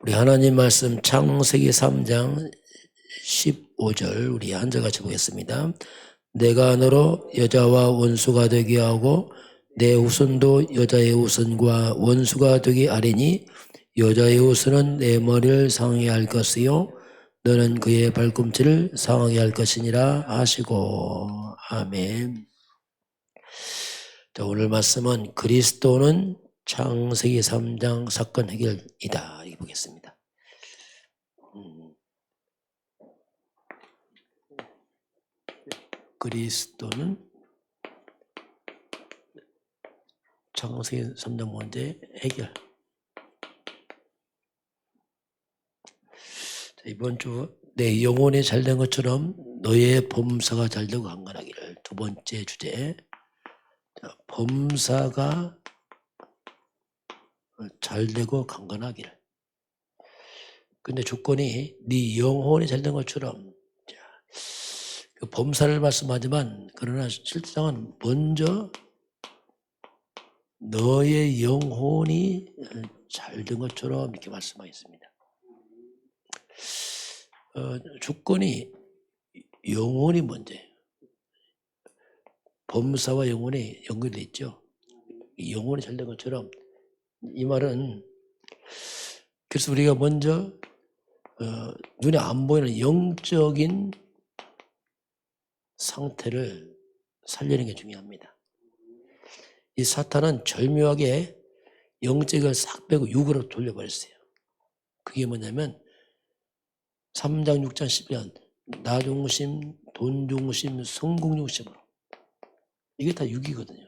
우리 하나님 말씀 창세기 3장 15절 우리 한절 같이 보겠습니다. 내가 너로 여자와 원수가 되게 하고 내 후손도 여자의 후손과 원수가 되게 하리니 여자의 후손은 내 머리를 상하게 할 것이요 너는 그의 발꿈치를 상하게 할 것이니라 하시고 아멘. 자, 오늘 말씀은 그리스도는 창세기 3장 사건 해결이다. 이렇게 보겠습니다. 음. 그리스도는 창세기 3장 문제 해결. 자, 이번 주 내 영혼이 잘 된 것처럼 너의 범사가 잘 되고 강건하기를 두 번째 주제. 자, 범사가 잘 되고 강건하기를. 근데 조건이 네 영혼이 잘된 것처럼 자, 그 범사를 말씀하지만 그러나 실상은 먼저 너의 영혼이 잘 된 것처럼 이렇게 말씀하겠습니다. 어, 조건이 영혼이 먼저예요. 범사와 영혼이 연결돼 있죠. 이 영혼이 잘 된 것처럼 이 말은 그래서 우리가 먼저 어, 눈에 안 보이는 영적인 상태를 살리는 게 중요합니다. 이 사탄은 절묘하게 영적을 싹 빼고 육으로 돌려버렸어요. 그게 뭐냐면 3장 6장 10년 나 중심, 돈 중심, 성공 중심으로 이게 다 육이거든요.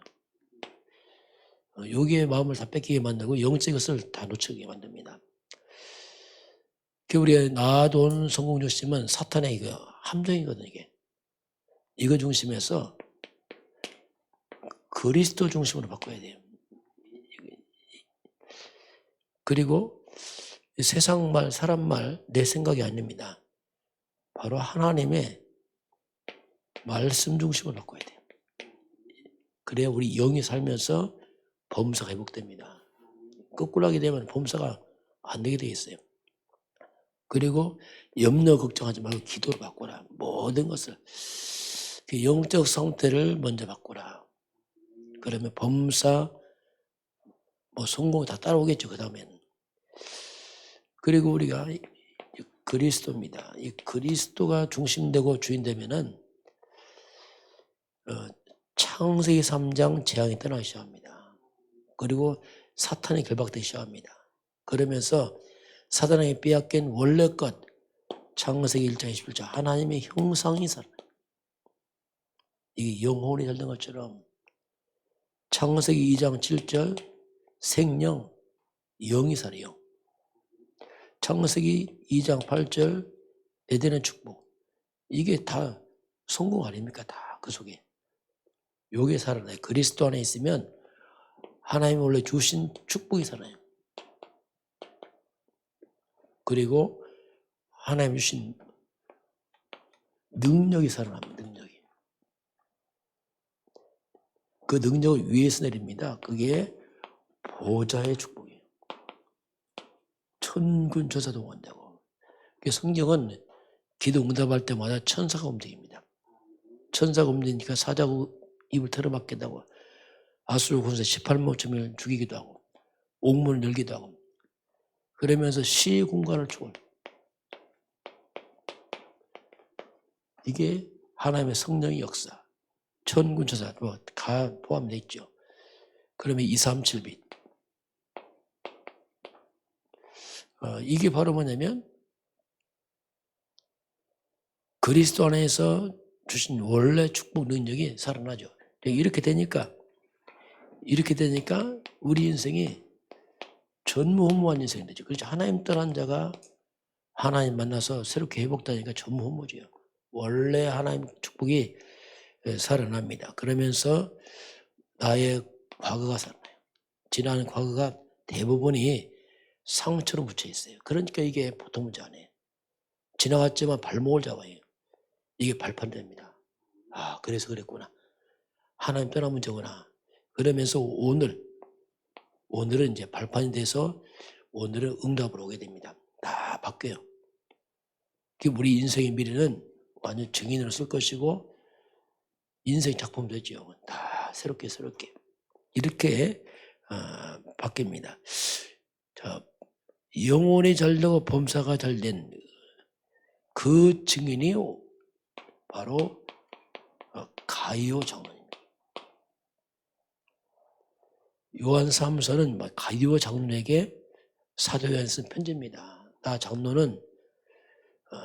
어, 여기에 마음을 다 뺏기게 만들고 영적인 것을 다 놓치게 만듭니다. 그 우리의 나, 돈, 성공 중심은 사탄의 이거 함정이거든요. 이게 이거 중심에서 그리스도 중심으로 바꿔야 돼요. 그리고 세상 말, 사람 말, 내 생각이 아닙니다. 바로 하나님의 말씀 중심으로 바꿔야 돼요. 그래야 우리 영이 살면서 범사가 회복됩니다. 거꾸로 하게 되면 범사가 안 되게 되어 있어요. 그리고 염려 걱정하지 말고 기도를 바꾸라. 모든 것을 그 영적 상태를 먼저 바꾸라. 그러면 범사 뭐 성공이 다 따라오겠죠. 그 다음에는 그리고 우리가 이 그리스도입니다. 이 그리스도가 중심되고 주인되면은 어, 창세기 3장 재앙이 떠나기 시작합니다. 그리고 사탄이 결박되기 시작합니다. 그러면서 사단에게 빼앗긴 원래 것 창세기 1장 21절 하나님의 형상이 살아 이게 영혼이 살던 것처럼 창세기 2장 7절 생명 영이 살아요. 창세기 2장 8절 에덴의 축복 이게 다 성공 아닙니까? 다 그 속에 요게 살아나요. 그리스도 안에 있으면 하나님 원래 주신 축복이 살아요. 그리고 하나님 주신 능력이 살아납니다. 능력이. 그 능력을 위에서 내립니다. 그게 보좌의 축복이에요. 천군 조사도 원다고. 성경은 기도 응답할 때마다 천사가 움직입니다. 천사가 움직이니까 사자고 입을 털어막기도 하고 아수르 군사 18모쯤을 죽이기도 하고 옥문을 열기도 하고 그러면서 시의 공간을 초월 이게 하나님의 성령의 역사 천군 조사 뭐다 포함되어 있죠. 그러면 2, 3, 7빛 어, 이게 바로 뭐냐면 그리스도 안에서 주신 원래 축복 능력이 살아나죠. 이렇게 되니까 이렇게 되니까 우리 인생이 전무후무한 인생이 되죠. 그렇죠. 하나님 떠난 자가 하나님 만나서 새롭게 회복되니까 전무후무죠. 원래 하나님 축복이 살아납니다. 그러면서 나의 과거가 살아나요. 지난 과거가 대부분이 상처로 묻혀 있어요. 그러니까 이게 보통 문제 아니에요. 지나갔지만 발목을 잡아요. 이게 발판됩니다. 아, 그래서 그랬구나. 하나님 떠난 문제구나. 그러면서 오늘, 오늘은 이제 발판이 돼서 오늘은 응답을 오게 됩니다. 다 바뀌어요. 그 우리 인생의 미래는 완전 증인으로 쓸 것이고 인생 작품 되죠. 다 새롭게 새롭게 이렇게 아, 바뀝니다. 자, 영혼이 잘 되고 범사가 잘 된 그 증인이 바로 어, 가이오 장로입니다. 요한 사무서는 가이오 장로에게 사도 요한 쓴 편지입니다. 나 장로는 어,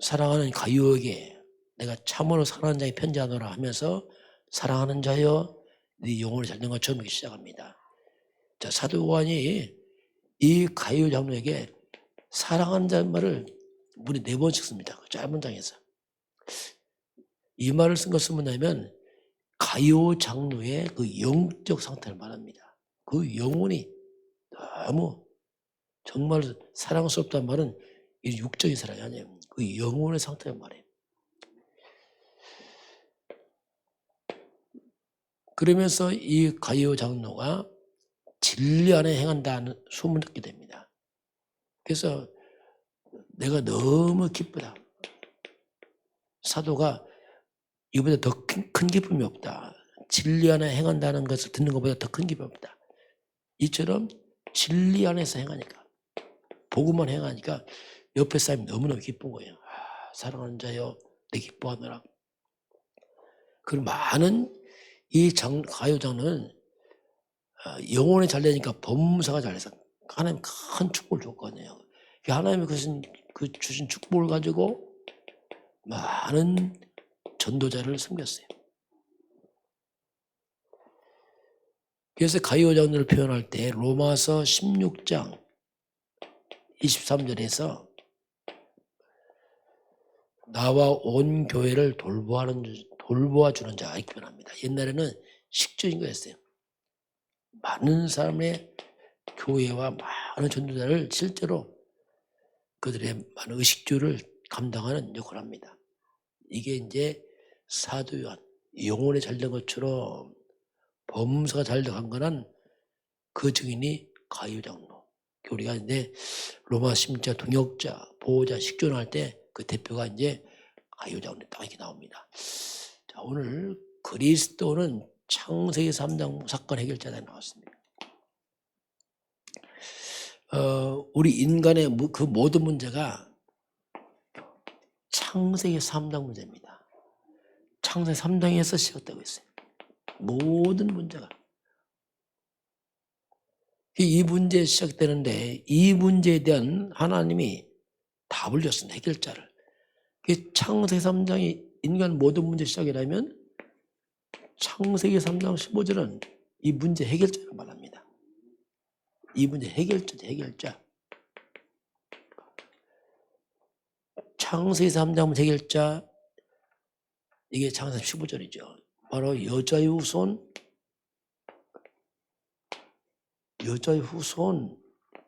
사랑하는 가이오에게 내가 참으로 사랑하는 자에 편지하노라 하면서 사랑하는 자여 네 영혼이 잘된 것처럼 이렇게 시작합니다. 자 사도 요한이 이 가이오 장로에게 사랑하는 자는 말을 문이 네 번씩 씁니다. 그 짧은 장에서. 이 말을 쓴 것은 뭐냐면 가요 장로의 그 영적 상태를 말합니다. 그 영혼이 너무 정말 사랑스럽다는 말은 이 육적인 사랑이 아니에요. 그 영혼의 상태를 말해요. 그러면서 이 가요 장로가 진리 안에 행한다는 소문을 듣게 됩니다. 그래서 내가 너무 기쁘다. 사도가 이보다 더 큰 기쁨이 없다. 진리 안에 행한다는 것을 듣는 것보다 더 큰 기쁨이 없다. 이처럼 진리 안에서 행하니까 복음만 행하니까 옆에 사람이 너무너무 기쁜 거예요. 아, 사랑하는 자여 내 기뻐하느라. 그리고 많은 이 장, 가요 장로는 아, 영혼이 잘 되니까 범사가 잘 돼서 하나님 큰 축복을 줬거든요. 하나님이 그것은 그 주신 축복을 가지고 많은 전도자를 섬겼어요. 그래서 가이오장로를 표현할 때 로마서 16장 23절에서 나와 온 교회를 돌보아는 돌보아 주는 자 이렇게 표현합니다. 옛날에는 식적인 거였어요. 많은 사람의 교회와 많은 전도자를 실제로 그들의 많은 의식주를 감당하는 역할을 합니다. 이게 이제 사도요한 영혼이 잘된 것처럼 범사가 잘된 거는 그 증인이 가유장로. 우리가 이제 로마 심자, 동역자, 보호자, 식존할 때 그 대표가 이제 가유장로 딱 이렇게 나옵니다. 자, 오늘 그리스도는 창세기 3장 사건 해결자에 나왔습니다. 어, 우리 인간의 그 모든 문제가 창세기 3장 문제입니다. 창세기 3장에서 시작되고 있어요. 모든 문제가. 이 문제에 시작되는데 이 문제에 대한 하나님이 답을 줬습니다. 해결자를. 창세기 3장이 인간 모든 문제 시작이라면 창세기 3장 15절은 이 문제 해결자를 말합니다. 이 문제 해결자, 해결자. 창세기 3장 해결자, 이게 창세기 15절이죠. 바로 여자의 후손, 여자의 후손,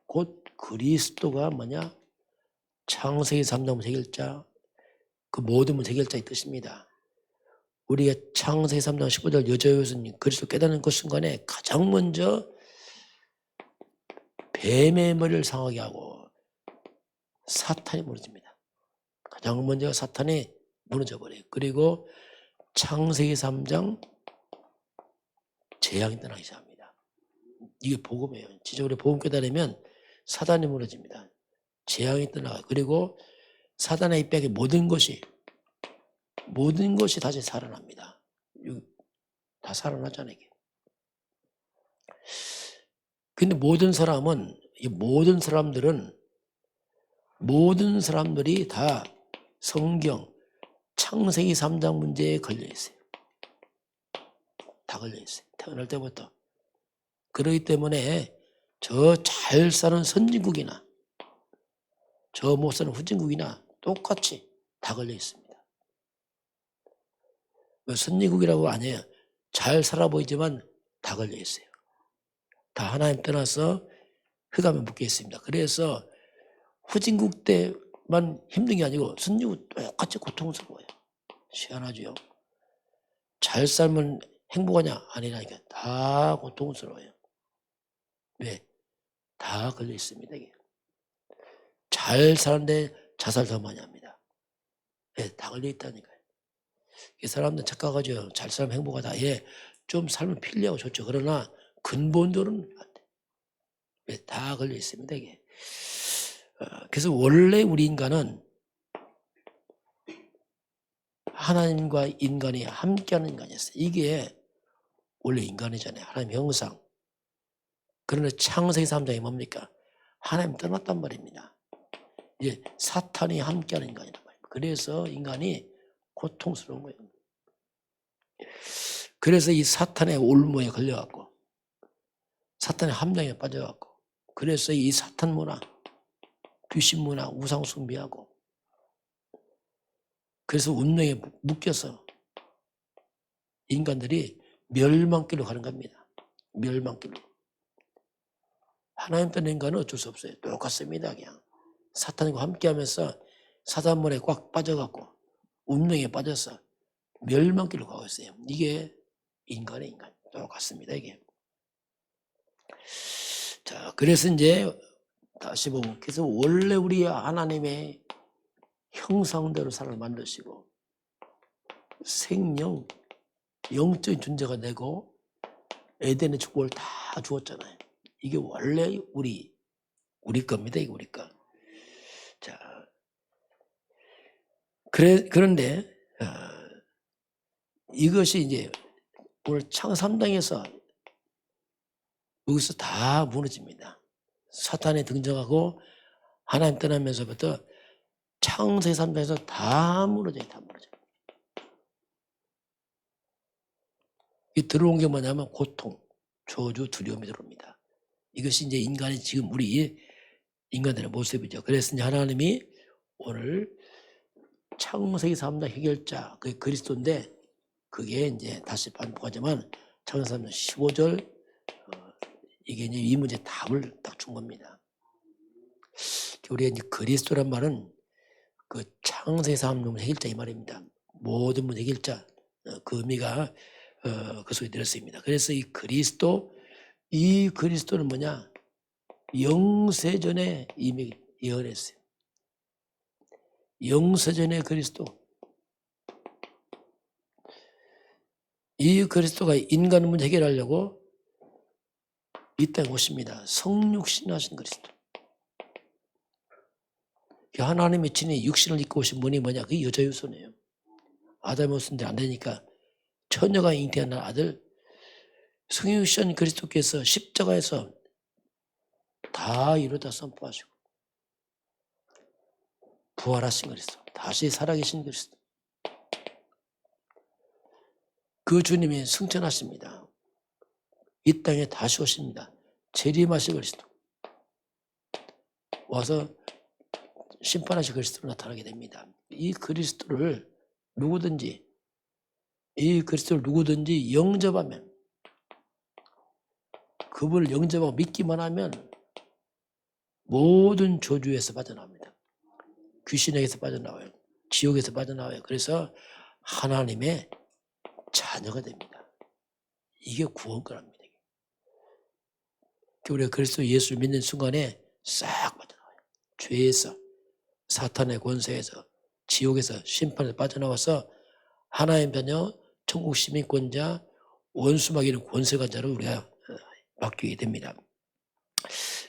곧 그리스도가 뭐냐? 창세기 3장 해결자, 그 모든 문 해결자의 뜻입니다. 우리가 창세기 3장 15절 여자의 후손 그리스도 깨닫는 그 순간에 가장 먼저 뱀의 머리를 상하게 하고 사탄이 무너집니다. 가장 먼저 사탄이 무너져 버려요. 그리고 창세기 3장 재앙이 떠나기 시작합니다. 이게 복음이에요. 진짜 우리 복음 깨달으면 사단이 무너집니다. 재앙이 떠나가 그리고 사단의 입백에 모든 것이 모든 것이 다시 살아납니다. 다 살아나잖아요. 이게. 근데 모든 사람은 이 모든 사람들은 모든 사람들이 다 성경 창세기 3장 문제에 걸려 있어요. 다 걸려 있어요. 태어날 때부터. 그러기 때문에 저 잘 사는 선진국이나 저 못 사는 후진국이나 똑같이 다 걸려 있습니다. 뭐 선진국이라고 아니에요. 잘 살아 보이지만 다 걸려 있어요. 다 하나님 떠나서 흑암에 묶여 있습니다. 그래서 후진국 때만 힘든 게 아니고 선진국 똑같이 고통스러워요. 시원하죠. 잘 살면 행복하냐? 아니라니까. 다 고통스러워요. 왜? 다 걸려 있습니다. 이게. 잘 사는데 자살 더 많이 합니다. 예, 다 걸려 있다니까요. 이 사람들 착각하죠. 잘 살면 행복하다. 예, 좀 살면 필요하고 좋죠. 그러나 근본적으로는 안 돼. 예, 다 걸려 있습니다. 이게. 어, 그래서 원래 우리 인간은 하나님과 인간이 함께하는 인간이었어요. 이게 원래 인간이잖아요. 하나님 형상. 그러나 창세기 3장이 뭡니까? 하나님 떠났단 말입니다. 이제 사탄이 함께하는 인간이란 말이에요. 그래서 인간이 고통스러운 거예요. 그래서 이 사탄의 올무에 걸려갖고 사탄의 함정에 빠져갖고 그래서 이 사탄 문화, 귀신 문화, 우상 숭배하고 그래서 운명에 묶- 묶여서 인간들이 멸망길로 가는 겁니다. 멸망길로. 하나님 떠난 인간은 어쩔 수 없어요. 똑같습니다. 그냥 사탄과 함께하면서 사단물에 꽉 빠져갖고 운명에 빠져서 멸망길로 가고 있어요. 이게 인간의 인간 똑같습니다. 이게. 자, 그래서 이제 다시 보면 그래서 원래 우리 하나님의 형상대로 사람을 만드시고 생명, 영적인 존재가 되고 에덴의 축복을 다 주었잖아요. 이게 원래 우리 우리 겁니다. 이게 우리 거. 자, 그래 그런데 어, 이것이 이제 오늘 창삼당에서 여기서 다 무너집니다. 사탄이 등장하고 하나님 떠나면서부터 창세 3장에서 다 무너져요. 다 무너져요. 이 들어온 게 뭐냐면 고통, 저주, 두려움이 들어옵니다. 이것이 이제 인간의 지금 우리 인간들의 모습이죠. 그래서 이제 하나님이 오늘 창세기 3장 해결자, 그게 그리스도인데 그게 이제 다시 반복하지만 창세기 3장 15절 어, 이게 이제 이 문제 답을 딱 준 겁니다. 우리가 그리스도란 말은 그 창세기 3장 해결자 이 말입니다. 모든 문제 해결자 어, 그 의미가 어, 그 속에 들었습니다. 그래서 이 그리스도 이 그리스도는 뭐냐? 영세전에 이미 예언했어요. 영세전의 그리스도. 이 그리스도가 인간 문제 해결하려고 이 땅에 오십니다. 성육신 하신 그리스도. 그 하나님의 친히 육신을 입고 오신 분이 뭐냐? 그 여자 유소네요. 아담이 없는데 안 되니까 처녀가 잉태한 아들 성육신 그리스도께서 십자가에서 다 이루다 선포하시고 부활하신 그리스도 다시 살아계신 그리스도 그 주님이 승천하십니다. 이 땅에 다시 오십니다. 재림하신 그리스도 와서 심판하신 그리스도로 나타나게 됩니다. 이 그리스도를 누구든지 이 그리스도를 누구든지 영접하면 그분을 영접하고 믿기만 하면 모든 저주에서 빠져나옵니다. 귀신에게서 빠져나와요. 지옥에서 빠져나와요. 그래서 하나님의 자녀가 됩니다. 이게 구원권입니다. 우리가 그리스도 예수를 믿는 순간에 싹 빠져나와요. 죄에서 사탄의 권세에서 지옥에서 심판에 빠져나와서 하나님 자녀 천국 시민권자 원수 막이는 권세관자로 우리가 어, 바뀌게 됩니다.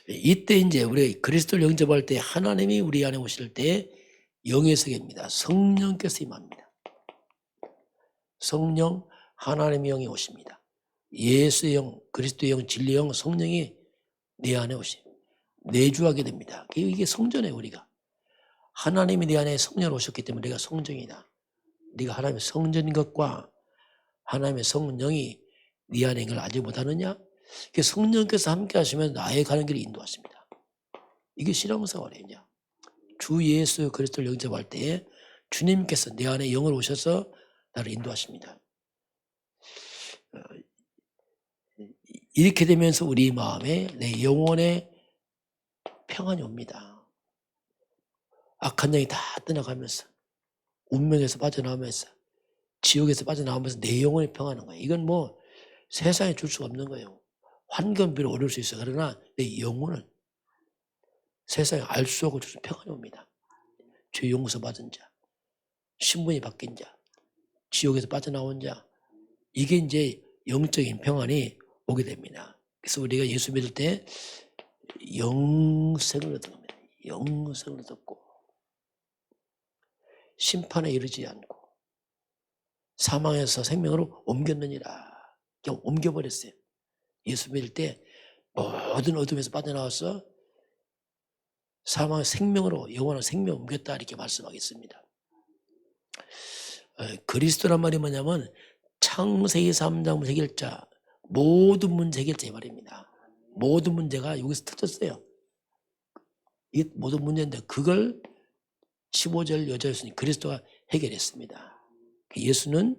이때 이제 우리 그리스도를 영접할 때 하나님이 우리 안에 오실 때 영의 세계입니다. 성령께서 임합니다. 성령 하나님의 영이 오십니다. 예수의 영, 그리스도의 영, 진리의 영, 성령이 내 안에 오시 내주하게 됩니다. 이게 성전에 우리가 하나님이 내 안에 성령 오셨기 때문에 내가 성전이다. 네가 하나님의 성전인 것과 하나님의 성령이 네 안에 있는 걸 알지 못하느냐? 그 성령께서 함께 하시면 나의 가는 길을 인도하십니다. 이게 신앙생활이냐? 주 예수 그리스도를 영접할 때에 주님께서 내 안에 영을 오셔서 나를 인도하십니다. 어, 이렇게 되면서 우리 마음에 내 영혼에 평안이 옵니다. 악한 영이 다 떠나가면서 운명에서 빠져나오면서 지옥에서 빠져나오면서 내 영혼이 평하는 거예요. 이건 뭐 세상에 줄 수가 없는 거예요. 환경비로 얻을 수 있어. 그러나 내 영혼은 세상에 알 수 없고 주신 평안이 옵니다. 죄 용서 받은 자, 신분이 바뀐 자, 지옥에서 빠져나온 자, 이게 이제 영적인 평안이 오게 됩니다. 그래서 우리가 예수 믿을 때 영생을 얻는 겁니다. 영생을 얻고 심판에 이르지 않고 사망에서 생명으로 옮겼느니라. 옮겨버렸어요. 예수 믿을 때 모든 어둠에서 빠져나와서 사망의 생명으로 영원한 생명 옮겼다 이렇게 말씀하겠습니다. 어, 그리스도란 말이 뭐냐면 창세기 3장 해결자 모든 문제 해결자 이 말입니다. 모든 문제가 여기서 터졌어요. 이 모든 문제인데 그걸 15절 여자 예수님 그리스도가 해결했습니다. 그 예수는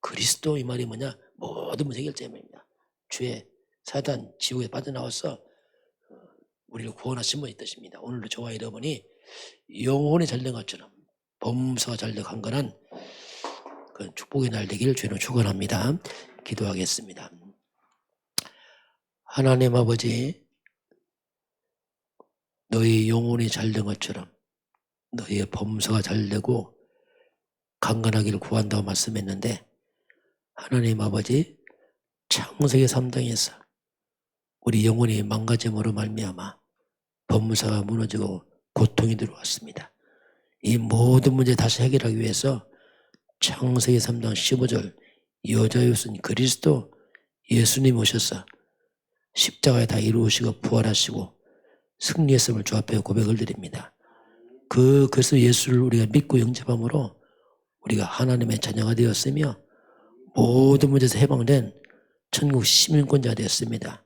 그리스도 이 말이 뭐냐 모든 문제 말입니다. 죄, 사단, 지옥에 빠져나와서 어, 우리를 구원하신 분이 뜻입니다. 오늘도 저와 여러분이 영혼이 잘된 것처럼 범사가 잘된 강건한 그 축복의 날 되기를 주로 축원합니다. 기도하겠습니다. 하나님 아버지 너희 영혼이 잘된 것처럼 너희의 범사가 잘 되고 강건하기를 구한다고 말씀했는데 하나님 아버지 창세기 3장에서 우리 영혼이 망가짐으로 말미암아 법무사가 무너지고 고통이 들어왔습니다. 이 모든 문제 다시 해결하기 위해서 창세기 3장 15절 여자 예수님 그리스도 예수님 오셔서 십자가에 다 이루으시고 부활하시고 승리했음을 주 앞에 고백을 드립니다. 그 그래서 예수를 우리가 믿고 영접함으로 우리가 하나님의 자녀가 되었으며 모든 문제에서 해방된 천국 시민권자가 되었습니다.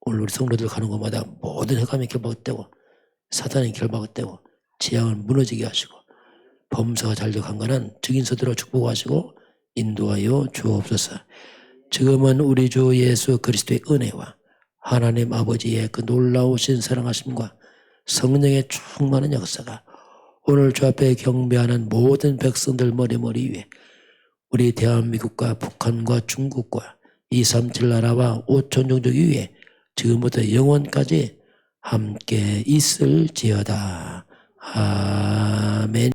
오늘 우리 성도들 가는 곳마다 모든 해감이 결박되고 사단이 결박되고 재앙을 무너지게 하시고 범사가 잘되고 강건한 증인서들로 축복하시고 인도하여 주옵소서. 지금은 우리 주 예수 그리스도의 은혜와 하나님 아버지의 그 놀라우신 사랑하심과 성령의 충만한 역사가 오늘 주 앞에 경배하는 모든 백성들 머리머리 위에 우리 대한민국과 북한과 중국과 237 나라와 5천 종족 위에 지금부터 영원까지 함께 있을지어다. 아멘.